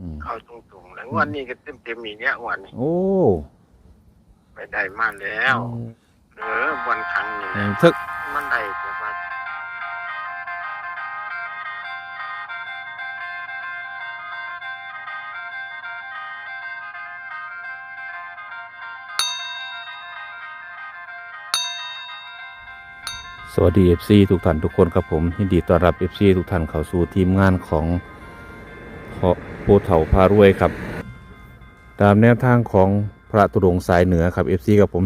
อืมเข้าตรงๆแล้วงวันนี้ก็เต็มเต็มๆอีกเนี่ยวันนี้โอ้ไปได้มาแล้ว เออวันครั้งนี้อืมทึกมันได้แต่ว่าสวัสดี FC ทุกท่านทุกคนครับผมยินดีต้อนรับ FC ทุกท่านเข้าสู่ทีมงานของพระโพเถาพารวยครับ ตามแนวทางของพระตุดงสายเหนือครับ FC ครับผม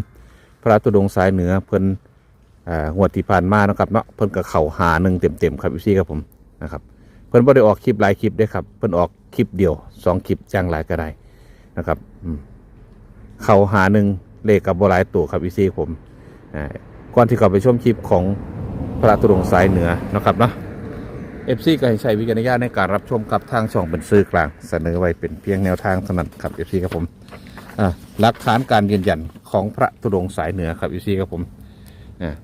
พระตุดงสายเหนือเพิ่นหัวที่ผ่านมานะครับเนาะเพิ่นกับเข่าหาหนึ่งเต็มๆครับ FC ครับผมนะครับเพิ่นบ่ได้ออกคลิปหลายคลิปเด้ครับเพิ่นออกคลิปเดียวสองคลิปจ้างหลายก็ได้นะครับเข่าหาหนึ่งเลขกับบ่หลายตัวครับ FC ครับผมก่อนที่เขาไปชมคลิปของพระตุรงสายเหนือนะครับเนาะ เอฟซีก็ให้ใช้วิจารณญาณในการรับชมกับทางช่องเป็นสื่อกลาง เสนอไว้เป็นเพียงแนวทางเท่านั้นครับเอฟซีครับผมหลักฐานการยืนยันของพระตุรงค์สายเหนือครับเอฟซีครับผม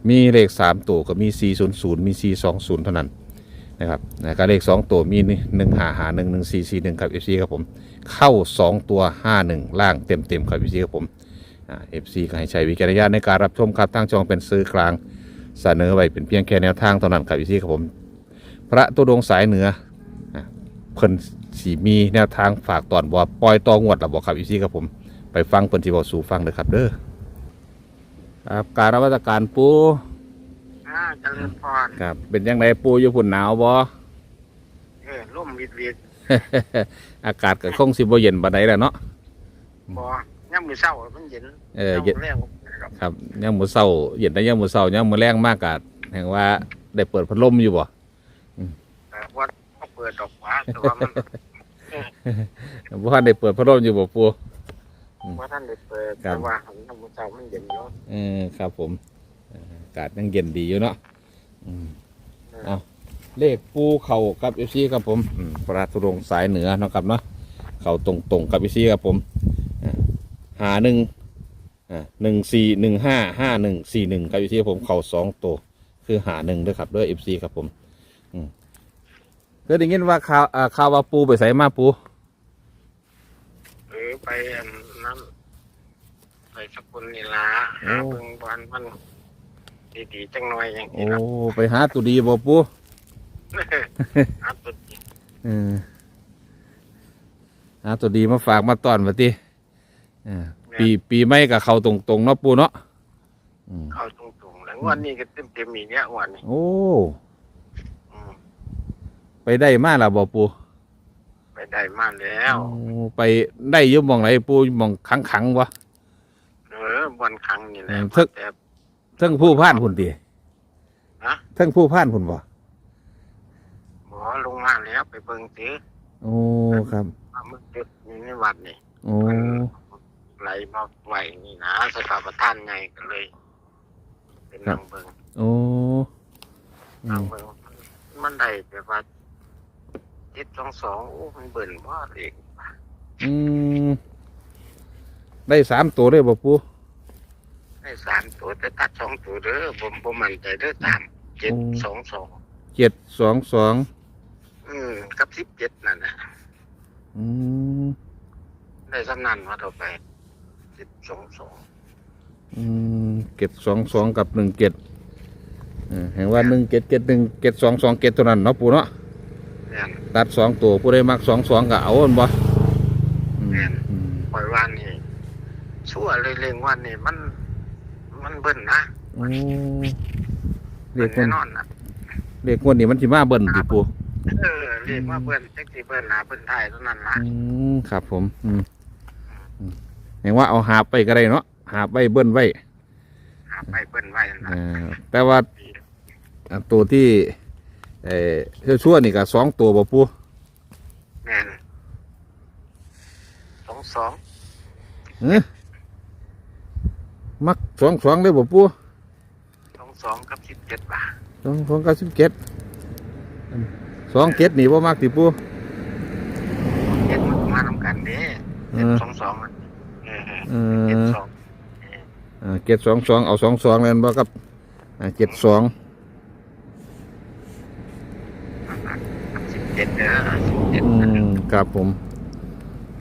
มีเลข 3 ตัวก็มี 400 มี 420 เท่านั้นนะครับก็เลข 2 ตัวมี1 5 5 1 1 4 4 1ครับเอฟซีครับผม เข้า 2 ตัว 51 ล่างเต็มๆครับเอฟซีครับผมเอฟซีก็ให้ใช้วิจารณญาณในการรับชมครับทางช่องเป็นซื้อกลางเสนอไว้เป็นเพียงแค่แนวทางเท่านั้นครับเอฟซีครับผม พระตัวดวงสายเหนืออะเพิ่นสีมีแนวทางฝากตอนบ่ปล่อยตองวดหรือบ่ครับเอฟซีครับผมไปฟังเพิ่นที่บอกสู่ฟังเลยครับเด้อครับการรับราชการปูอ่าเจริญพรครับ เป็นยังไงปูอยู่ฝุ่นหนาวบ่เออร่มวิดวิดอากาศก็คงสิบ่เย็นปานใดแหละเนาะบ่ย่ำมือเช้ามันเย็นเออเย็นย่ำแรงครับครับยังมื้อเช้าเย็นแต่ยังมื้อเช้ายังมื้อแรงมากกะแห่งว่าได้เปิดพัดลมอยู่บ่แต่ว่า เขาเปิดดอกฟ้าแต่ว่ามันบ่ทันได้เปิดพัดลมอยู่บ่ปูว่าท่านได้เปิดครับแต่ว่าย่ำมือเช้ามันเย็นอยู่เออครับผมเอ่ออากาศยังเย็นดีอยู่เนาะอืมเอาเลขปูเข่ากับเอฟซีครับผมอืมพระธุรงค์สายเหนือเนาะครับเนาะเข่าตรงตรงๆกับเอฟซีครับผมอ่าหาหนึ่งอ่าหนึ่งสี่หนึ่งห้าห้าหนึ่งสี่หนึ่งกับเอฟซีผมเข่าสองตัวคือหาหนึ่งด้วยครับด้วยเอฟซีครับผมอืม เคยได้ยินว่าข่าวอ่าข่าวว่าปูไปใส่มาปู หรือไปอันนั้นไปสกุลนีลาหาเบิ่งบานมันดีๆจังหน่อยอย่างโอ้นี้นะไปหาตัวดีบ่ปูหาตัวดีเออหาตัวดีมาฝากมาต้อนมาติเออปีปีไม่กับเขาตรงๆเนาะปูเนาะอืมเข้าตรงๆแล้วงวันนี้ก็เต็มเต็มๆอีกเนี่ยวันนี้โอ้อืม ไปได้มาแล้วบ่ปูไปได้มาแล้วโอ้ไปได้อยุ่หมองไหนปูหมองขังขังๆวะ เออวันครั้งนี่แหละอืมทึก แต่ เทั้งผู้พ่านหุ่นตีฮะ เทั้งผู้พ่านหุ่นบ่หมอลงมาแล้วไปเบิ่งสิโอ้ครับว่ามึกจุดอยู่ในวัดนี่โอ้ไหลมาไหวนี่นะสถาประทานไงก็เลยเป็นนางเบิ่งโอ้อืนางมเบิ่งมันได้แบบว่า เจ็ดสองสองโอ้มันเบิ่นว่าเด็กอืมได้สามตัวเลยบ่ปูได้สามตัวแต่ตัดสองตัวเด้อผมผมมั่นใจเด้อสามเจ็ดสองสองเจ็ดสองสองอืมกับสิบเจ็ดนั่นนะอืมได้สำนันมาต่อไปสิบสองสองอืมเก็ดสองสองกับหนึ่งเก็ดเออแห่งว่าหนึ่งเก็ดเก็ดหนึ่งเก็ดสองสองเก็ดตัวนั้นเนาะปูเนาะเนี่ย ตัดสองตัวผู้ใดมักสองสองก็เอาอันบ่อืมอืมปล่อยวันนี่ชั่วเลยเร่งวันนี่มัน มันเบิ่นนะโอ้เรีเบิ่ยนกคนแน่นอนนะเรียกคนนี้มันสิมาเบิ่นติปูเออเรียกว่าเบิ่นแท็กซี่เบิ่นหนาเบิ่นไทยเท่านั้นละอืมครับผม อืมอืมเห็นว่าเอาหาบไปก็ได้เนาะหาบไว้เบิ่นไว้หาไปเบิ่นไว้นั่นเอนะอแต่ว่าอันตัวที่ เอ่อชั่วๆนี่ก็สองตัวบ่ปูแม่นสองสองเอ้อมักสองสองเลยบ่ปูสองสองกับสิบเจ็ดบาทสองสองเก้าสิบเจ็ดสองเจ็ดนี่บ่มากติปูเจ็ดมันมาทำกันเด้เอเจ็ดอสองสองอะเออเอเจ็ดอสองอ่าเจ็ดสองสองเอาสองสองเลยบ่ครับอ่าเจ็ดสอง กับสิบ เจ็ดเด้อสิบเจ็ดอืมครับผม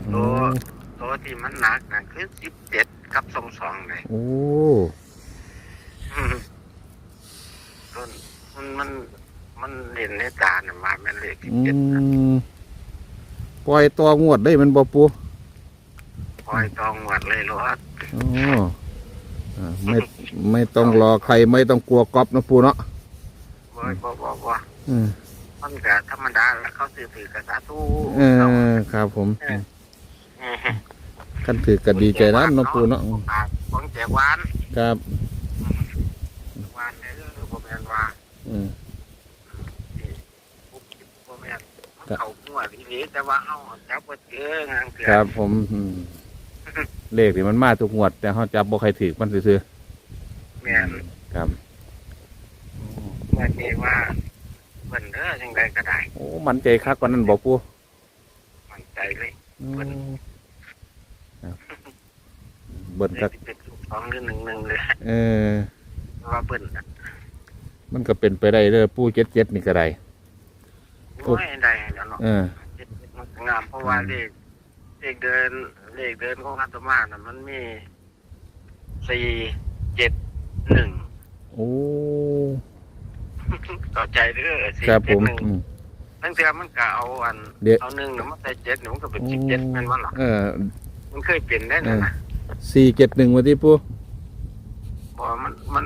อืมตัวที่มันหนักนะคือสิบเจ็ดกับสองสองเลยโอ้อืมมันมันมันมันเล่นในตาเนี่ยมาแม่นเลขสิบอืเจ็ดมปล่อยตัวงวดได้มันบ่ปูปล่อยตองหวัดเลยรถอ๋ออ่าไม่ไม่ต้องรอใครไม่ต้องกลัวก๊อปนะปูเนาะบ่บ่บ่บ่อืม มันก็ธรรมดาแล้วเขาซื้อถือกระสาตู้เออครับผมเออขั้นถือก็ดีใจนะเนาะปูเนาะอ่าของแจกหวานครับหวานเนี่ยคือบ่แม่นว่าอืมปุ๊บบ่แม่นมันเข้าหัวทีนี้แต่ว่าเฮาจับบ่เจองางเถื่อครับผมอืมเลขนี่มันมาทุกงวด แต่เขาจับบ่ใครถือมันซื่อแม่นๆครับเมื่อนี้ว่า เพิ่นเด้อจังไดก็ได้โอ้มันใจคักกว่านั้นบ่ปูมั่นใจเลยอืมครับเบิ่นเลก็ขที่เป็นลูกสองหรือหนึ่งหนึ่งเลยเออว่าเพิ่นน่ะมันก็เป็นไปได้เด้อปูเจ็ดเจ็ดนี่ก็ได้โอ้ยได้แล้วเนาะเออเจ็ดมันก็งามเพราะว่าเลขเลขเดินเลขเดินของอาตมาน่ะมันมีสี่เจ็ดหนึ่งโอ้ ต่อใจเด้อสี่ครับผเจ็ดมหนึ่งอืม ตั้งแต่มันก็เอาอันเดี๋ยว เอาหนึ่งน่ะมันใส่เจ็ดหนึ่งมันก็เป็นสิบเจ็ดแม่นว่าหรอเออมันเคยเปลี่ยนได้นะนะสี่เจ็ดหนึ่งวันที่ปูเพราะว่ามันมัน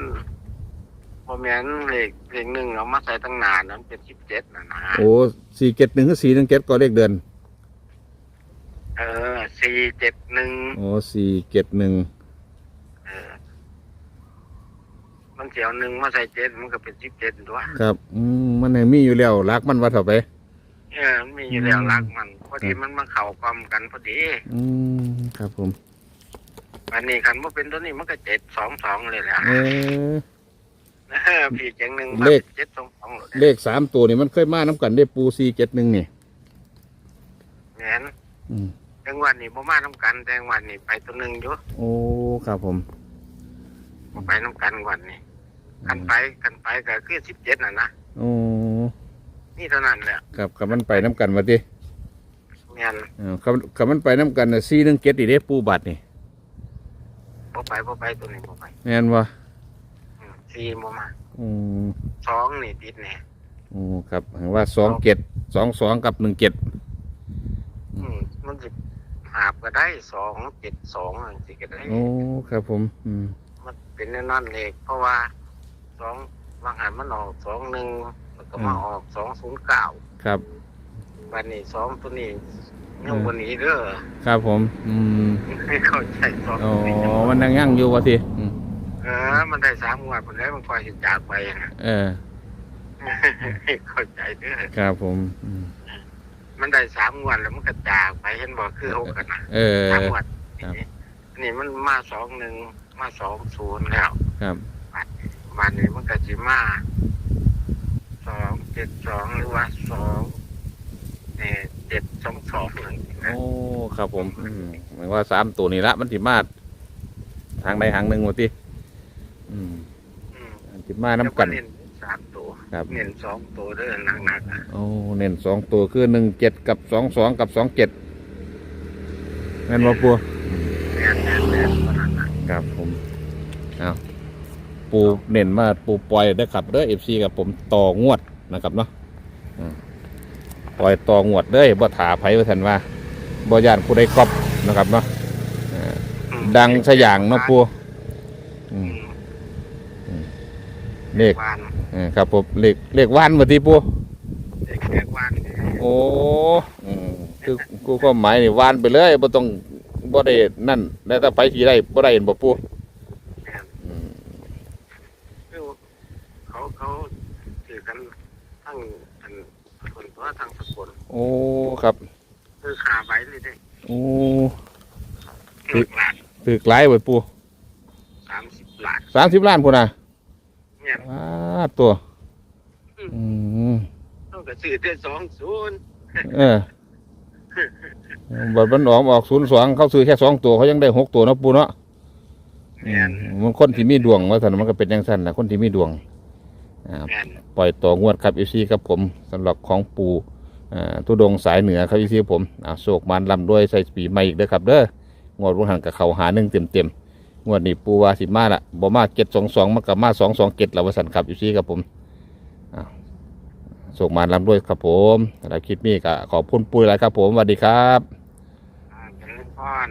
พอแม่นเลขเลขหนึ่งเอามาใส่ตั้งนานนั้นเป็นสิบเจ็ดนะนะโอ้สี่เจ็ดหนึ่งก็สี่หนึ่งเจ็ดก็เลขเดือนเออสี่เจ็ดหนึ่งโอ้สี่เจ็ดหนึ่ง เออ มันเสียวหนึ่งมาใส่เจ็ดมันก็เป็นสิบเจ็ดตัวครับอืมมันยังมีอยู่แล้วรักมันว่าเถอะไป เออมันมีอยู่แล้วรักมันพอดีมันมาเข่ากลมกันพอดีอืมครับผม อันนี้คันว่าเป็นตัวนี้มันก็เจ็ดสองสองเลยแหละเออ เออพี่เจ๋งหนึ่งเลข เจ็ดสองสองเลยเลขสามตัวนี่มันเคยมาน้ำกันได้ปูสี่เจ็ดหนึ่งนี่แม่นอืมจังหวัดนี้บ่มาน้ำกันแต่จังหวัดนี้ไปตัวหนึ่งอยู่โอ้ครับผม บ่ไปน้ำกันวันนี้ กันไปกันไปก็คือสิบเจ็ดน่ะนะโอ้นี่เท่านั้นแหละครับกับมันไปน้ำกันมาดิแม่นเออกับกับมันไปน้ำกันน่ะสี่หนึ่งเจ็ดอีเด้ปูบัตรนี่บ่ไปบ่ไปตัวนี้บ่ไปแม่นวะอืมสี่บ่มาอืมสองนี่ติดแน่โอ้ครับเห็นว่าสองเจ็ดสองสองกับหนึ่งเจ็ดอืมมันสิหาบก็ได้สองเจ็ดสองอันสิก็ได้โอ้ครับผม อืมมันเป็นแน่นอนเลยเพราะว่า สองบางหันมันออกสองหนึ่งแล้วก็มาออกสองศูนย์เก้าครับ วันนี้สองตัวนี้ยังวันนี้เด้อครับผม อืมไม่เข้าใจสองอ๋อตัวนี้มันนั่งยั่งอยู่วะทีอืมเออ มันได้สามงวดมันได้มันคอยสิจากไปนะเออไม่เข้าใจเด้อครับผมอืมมันได้สามงวดแล้วมันก็จากไปเห็นบอกคือหกกันนะเออ สามงวดครับ นี่มันมาสองหนึ่งมาสองศูนย์แล้ว ครับ วันนี้มันก็จิมาสองเจ็ดสองหรือว่าสองเนี่ยเจ็ดสองสองหนึ่งนะโอ้ ครับผมอืมหมายว่าสามตัวนี่ละมันติมาทางใดทางหนึ่งวะทีอืมอืมมันติมาน้ำกัน แล้วเน้นสามตัวครับ เน้นสองตัวเด้อหนักๆนะโอ้เน้นสองตัวคือหนึ่งเจ็ดกับสองสองกับสองเจ็ดแม่นบ่ปัว แน่นแน่นแน่นขนาดนั้นครับผมเอา ปูเน้นมาปูปล่อยได้อครับเด้อเอฟซีกับผมต่องวดนะครับเนาะอืมปล่อยต่องวดเด้อบ่ถาไผว่าท่านว่าบ่ย่านผู้ใดก๊อปนะครับเนาะอ่าอืมดังสยางเนาะปูอือืมมเลขวานเออครับผมเลขเลขว่านบ่ติปูเด็กเด็กวานโอ้อืมคือกูก็หมายนี่ว่านไปเลยบ่ต้องบ่ได้นั่นแล้วถ้าไปสิได้บ่ได้เห็นบ่ปูอืม คือ เขาเขาถือกันทั้งอันคนตัวทั้งสกุลโอ้ครับคือขาไว้เลยได้โอ้หนึ่งล้านถือกหลายไว้ปูสามสิบล้านสามสิบล้านพูนนะเนี่ยอ้าตัว อืมต้องกระสือได้สองศูนย์เออบัตรบันออกออกศูนย์สองเขาซื้อแค่สองตัวเขายังได้หกตัวเนาะปูเนาะอืแม่มนมันคนที่มีดวงว่าสันมันก็เป็นอย่างสั้นนะคนที่มีดวงอ่าแม่น ปล่อยต่องวดครับเอซีครับผมสำหรับของปูอ่าตุดงสายเหนือครับพี่ผมอ่าโศกมันลำด้วยใส่ปีใหม่อีกเด้อครับเด้องวดวันหันกับเขาหาหนึ่งเต็มเต็มๆงวดนี้ปูวาสิมาละบ่มาเจ็ดสองสองมากับมาสองสองเจ็ดละวสันครับอยู่ซี่ครับผมอ่าโศกมันลำด้วยครับผมสำหรับคลิปนี้ก็ขอบคุณปุ้ยหลายครับผมสวัสดีครับอ่าเจริญพร